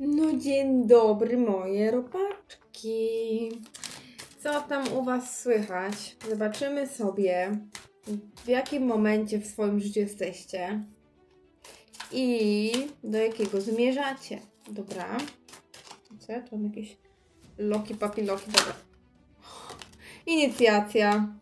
No dzień dobry moje robaczki. Co tam u Was słychać? Zobaczymy sobie, w jakim momencie w swoim życiu jesteście i do jakiego zmierzacie. Dobra. Co ja tu mam jakieś loki, papiloki, dobra. Inicjacja.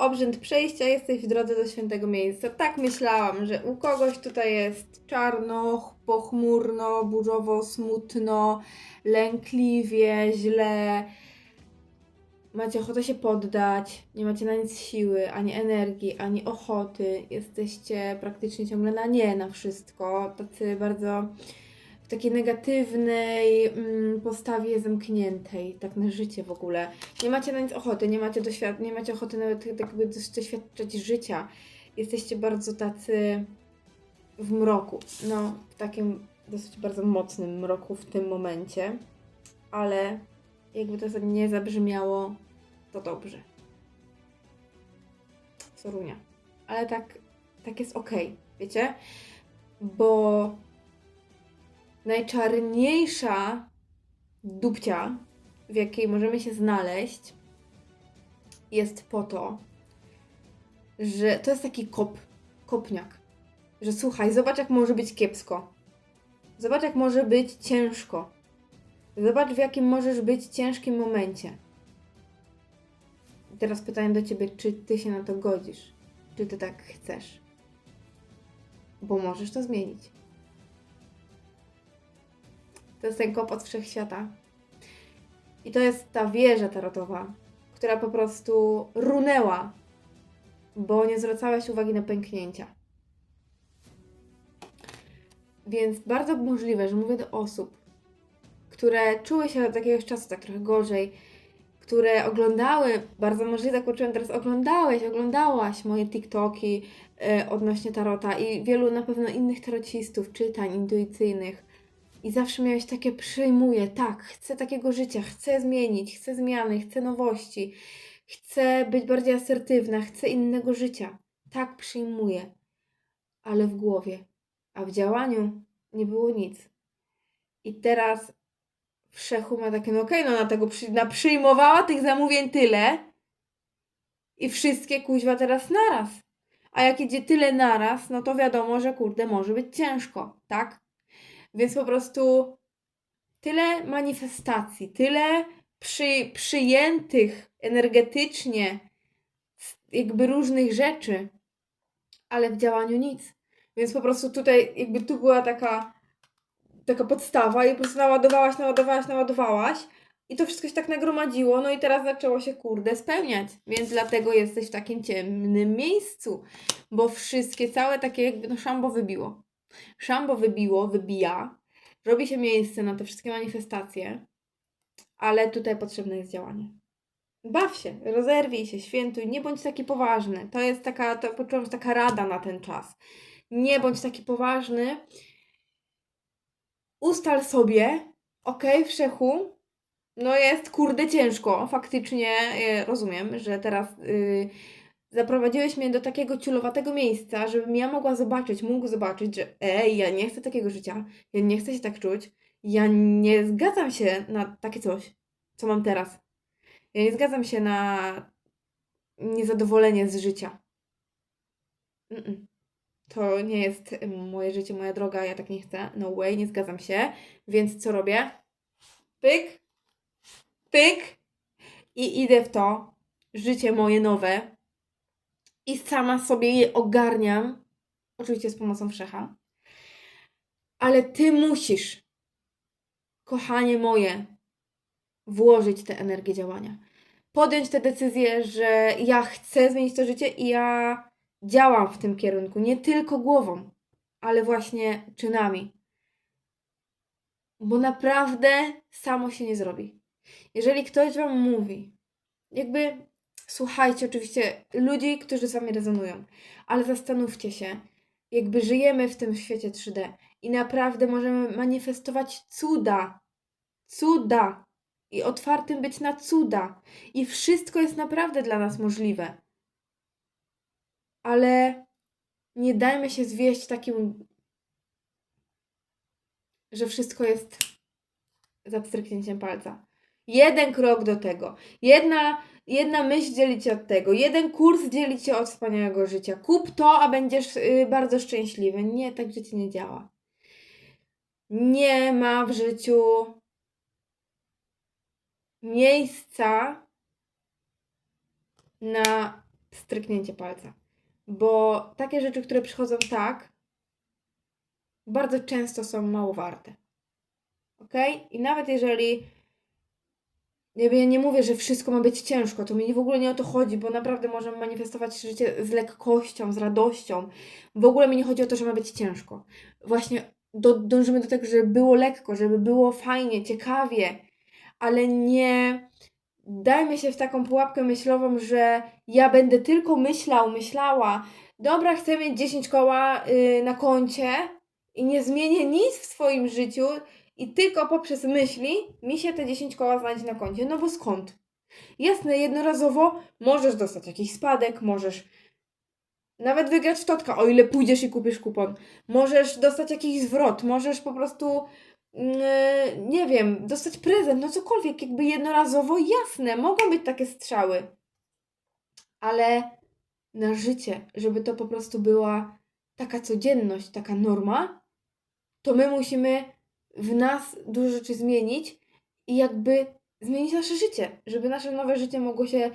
Obrzęd przejścia, jesteś w drodze do świętego miejsca. Tak myślałam, że u kogoś tutaj jest czarno, pochmurno, burzowo, smutno, lękliwie, źle. Macie ochotę się poddać, nie macie na nic siły, ani energii, ani ochoty. Jesteście praktycznie ciągle na nie na wszystko. Tacy bardzo takiej negatywnej mm, postawie zamkniętej, tak na życie w ogóle. Nie macie na nic ochoty, nie macie, doświad- nie macie ochoty nawet tak jakby doś- doświadczać życia. Jesteście bardzo tacy w mroku. No, w takim dosyć bardzo mocnym mroku w tym momencie. Ale jakby to nie zabrzmiało, to dobrze. Sorunia. Ale tak, tak jest okej, wiecie? Bo najczarniejsza dupcia, w jakiej możemy się znaleźć, jest po to, że to jest taki kop, kopniak. Że słuchaj, zobacz jak może być kiepsko. Zobacz jak może być ciężko. Zobacz w jakim możesz być ciężkim momencie. I teraz pytanie do ciebie, czy ty się na to godzisz? Czy ty tak chcesz? Bo możesz to zmienić. To jest ten kop od wszechświata. I to jest ta wieża tarotowa, która po prostu runęła, bo nie zwracałeś uwagi na pęknięcia. Więc bardzo możliwe, że mówię do osób, które czuły się od jakiegoś czasu tak trochę gorzej, które oglądały, bardzo możliwe, tak poczułem teraz, oglądałeś, oglądałaś moje TikToki e, odnośnie tarota i wielu na pewno innych tarocistów, czytań intuicyjnych. I zawsze miałeś takie przyjmuję, tak, chcę takiego życia, chcę zmienić, chcę zmiany, chcę nowości, chcę być bardziej asertywna, chcę innego życia. Tak przyjmuję, ale w głowie, a w działaniu nie było nic. I teraz wszechu ma takie, no okej, no na tego przy, na przyjmowała tych zamówień tyle i wszystkie kuźwa teraz naraz. A jak idzie tyle naraz, no to wiadomo, że kurde, może być ciężko, tak? Więc po prostu tyle manifestacji, tyle przy, przyjętych energetycznie jakby różnych rzeczy, ale w działaniu nic. Więc po prostu tutaj jakby tu była taka taka podstawa i po prostu naładowałaś, naładowałaś, naładowałaś i to wszystko się tak nagromadziło, no i teraz zaczęło się kurde spełniać, więc dlatego jesteś w takim ciemnym miejscu, bo wszystkie, całe takie jakby, no szambo wybiło. Szambo wybiło, wybija, robi się miejsce na te wszystkie manifestacje, ale tutaj potrzebne jest działanie. Baw się, rozerwij się, świętuj, nie bądź taki poważny. To jest taka, to poczułam, że taka rada na ten czas. Nie bądź taki poważny, ustal sobie, okej, wszechu, no jest kurde ciężko, faktycznie e, rozumiem, że teraz y, zaprowadziłeś mnie do takiego ciulowatego miejsca, żebym ja mogła zobaczyć, mógł zobaczyć, że ej, ja nie chcę takiego życia, ja nie chcę się tak czuć, ja nie zgadzam się na takie coś, co mam teraz. Ja nie zgadzam się na niezadowolenie z życia. Mm-mm. To nie jest moje życie, moja droga, ja tak nie chcę. No way, nie zgadzam się. Więc co robię? Pyk, pyk i idę w to życie moje nowe i sama sobie je ogarniam. Oczywiście z pomocą wszecha. Ale ty musisz, kochanie moje, włożyć tę energię działania. Podjąć tę decyzję, że ja chcę zmienić to życie i ja działam w tym kierunku, nie tylko głową, ale właśnie czynami. Bo naprawdę samo się nie zrobi. Jeżeli ktoś Wam mówi, jakby słuchajcie oczywiście ludzi, którzy z Wami rezonują, ale zastanówcie się, jakby żyjemy w tym świecie 3D i naprawdę możemy manifestować cuda. Cuda. I otwartym być na cuda. I wszystko jest naprawdę dla nas możliwe ale nie dajmy się zwieść takim, że wszystko jest za pstryknięciem palca. Jeden krok do tego. Jedna, jedna myśl dzieli cię od tego. Jeden kurs dzieli cię od wspaniałego życia. Kup to, a będziesz y, bardzo szczęśliwy. Nie, tak życie nie działa. Nie ma w życiu miejsca na stryknięcie palca. Bo takie rzeczy, które przychodzą tak, bardzo często są mało warte. Ok? I nawet jeżeli. Ja nie mówię, że wszystko ma być ciężko, to mi w ogóle nie o to chodzi, bo naprawdę możemy manifestować życie z lekkością, z radością. W ogóle mi nie chodzi o to, że ma być ciężko. Właśnie do, dążymy do tego, żeby było lekko, żeby było fajnie, ciekawie, ale nie dajmy się w taką pułapkę myślową, że ja będę tylko myślał, myślała, dobra, chcę mieć 10 koła yy, na koncie i nie zmienię nic w swoim życiu i tylko poprzez myśli mi się te 10 koła znajdzie na koncie. No bo skąd? Jasne, jednorazowo możesz dostać jakiś spadek, możesz nawet wygrać w totka, o ile pójdziesz i kupisz kupon. Możesz dostać jakiś zwrot, możesz po prostu mm, nie wiem, dostać prezent, no cokolwiek, jakby jednorazowo, jasne, mogą być takie strzały. Ale na życie, żeby to po prostu była taka codzienność, taka norma, to my musimy w nas dużo rzeczy zmienić i jakby zmienić nasze życie, żeby nasze nowe życie mogło się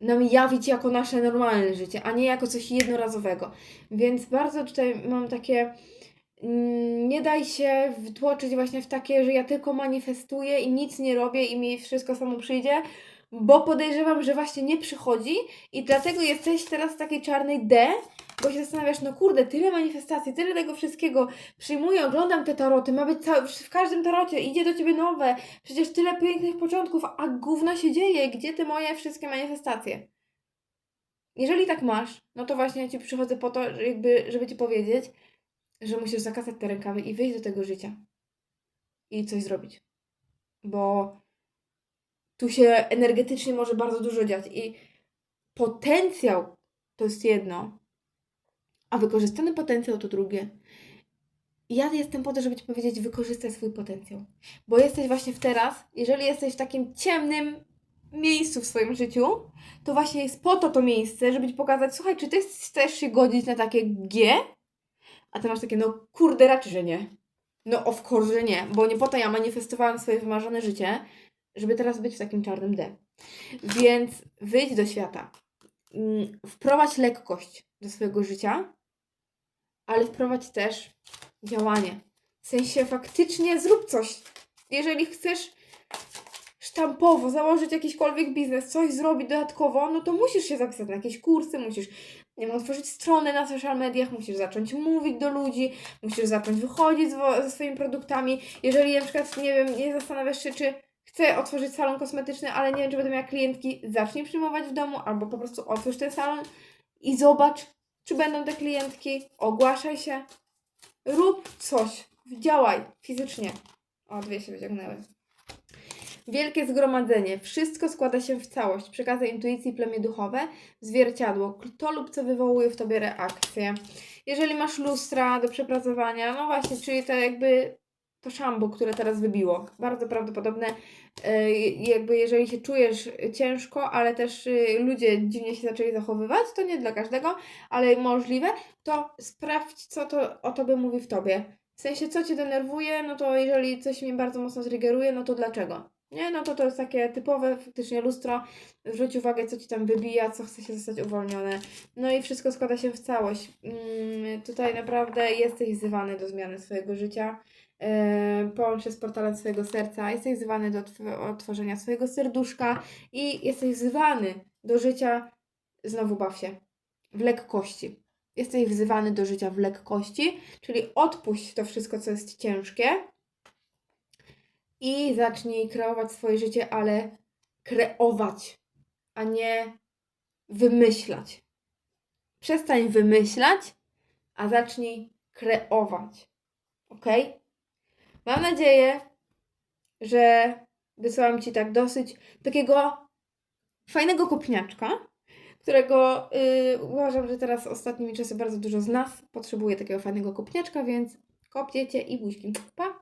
nam jawić jako nasze normalne życie, a nie jako coś jednorazowego. Więc bardzo tutaj mam takie. mm, Nie daj się wtłoczyć właśnie w takie, że ja tylko manifestuję i nic nie robię i mi wszystko samo przyjdzie, bo podejrzewam, że właśnie nie przychodzi i dlatego jesteś teraz w takiej czarnej D, bo się zastanawiasz, no kurde, tyle manifestacji, tyle tego wszystkiego, przyjmuję, oglądam te taroty, ma być cały, w każdym tarocie, idzie do ciebie nowe, przecież tyle pięknych początków, a gówno się dzieje, gdzie te moje wszystkie manifestacje? Jeżeli tak masz, no to właśnie ja Ci przychodzę po to, jakby, żeby Ci powiedzieć, że musisz zakasać te rękawy i wyjść do tego życia. I coś zrobić. Bo tu się energetycznie może bardzo dużo dziać i potencjał to jest jedno, a wykorzystany potencjał to drugie. Ja jestem po to, żeby Ci powiedzieć, wykorzystaj swój potencjał. Bo jesteś właśnie w teraz, jeżeli jesteś w takim ciemnym miejscu w swoim życiu, to właśnie jest po to to miejsce, żeby Ci pokazać, słuchaj, czy Ty chcesz się godzić na takie G? A Ty masz takie, no kurde, raczej, że nie. No of course, że nie, bo nie po to ja manifestowałam swoje wymarzone życie, żeby teraz być w takim czarnym D. Więc wyjdź do świata. Mm, Wprowadź lekkość do swojego życia, ale wprowadź też działanie. W sensie faktycznie zrób coś. Jeżeli chcesz sztampowo założyć jakikolwiek biznes, coś zrobić dodatkowo, no to musisz się zapisać na jakieś kursy, musisz nie wiem, otworzyć stronę na social mediach, musisz zacząć mówić do ludzi, musisz zacząć wychodzić ze swoimi produktami. Jeżeli na przykład, nie wiem, nie zastanawiasz się, czy chcę otworzyć salon kosmetyczny, ale nie wiem, czy będę miała klientki, zacznij przyjmować w domu, albo po prostu otwórz ten salon i zobacz, czy będą te klientki, ogłaszaj się, rób coś, działaj fizycznie. O, dwie się wyciągnęły. Wielkie zgromadzenie. Wszystko składa się w całość. Przekazy intuicji, plemię duchowe, zwierciadło. To lub co wywołuje w tobie reakcję. Jeżeli masz lustra do przepracowania, no właśnie, czyli to jakby to szambo, które teraz wybiło. Bardzo prawdopodobne, e, jakby jeżeli się czujesz ciężko, ale też e, ludzie dziwnie się zaczęli zachowywać, to nie dla każdego, ale możliwe, to sprawdź, co to o tobie mówi w tobie. W sensie, co cię denerwuje, no to jeżeli coś mnie bardzo mocno triggeruje, no to dlaczego? Nie, no to to jest takie typowe faktycznie lustro. Zwróć uwagę, co ci tam wybija, co chce się zostać uwolnione. No i wszystko składa się w całość. Mm, tutaj naprawdę jesteś wzywany do zmiany swojego życia. Yy, połącz się z portalem swojego serca. Jesteś wzywany do otw- otworzenia swojego serduszka i jesteś wzywany do życia. Znowu baw się. W lekkości. Jesteś wzywany do życia w lekkości, czyli odpuść to wszystko, co jest ciężkie i zacznij kreować swoje życie, ale kreować, a nie wymyślać. Przestań wymyślać, a zacznij kreować. Ok? Mam nadzieję, że wysłałam Ci tak dosyć takiego fajnego kopniaczka, którego yy, uważam, że teraz ostatnimi czasy bardzo dużo z nas potrzebuje takiego fajnego kopniaczka, więc kopniecie i buźki. Pa!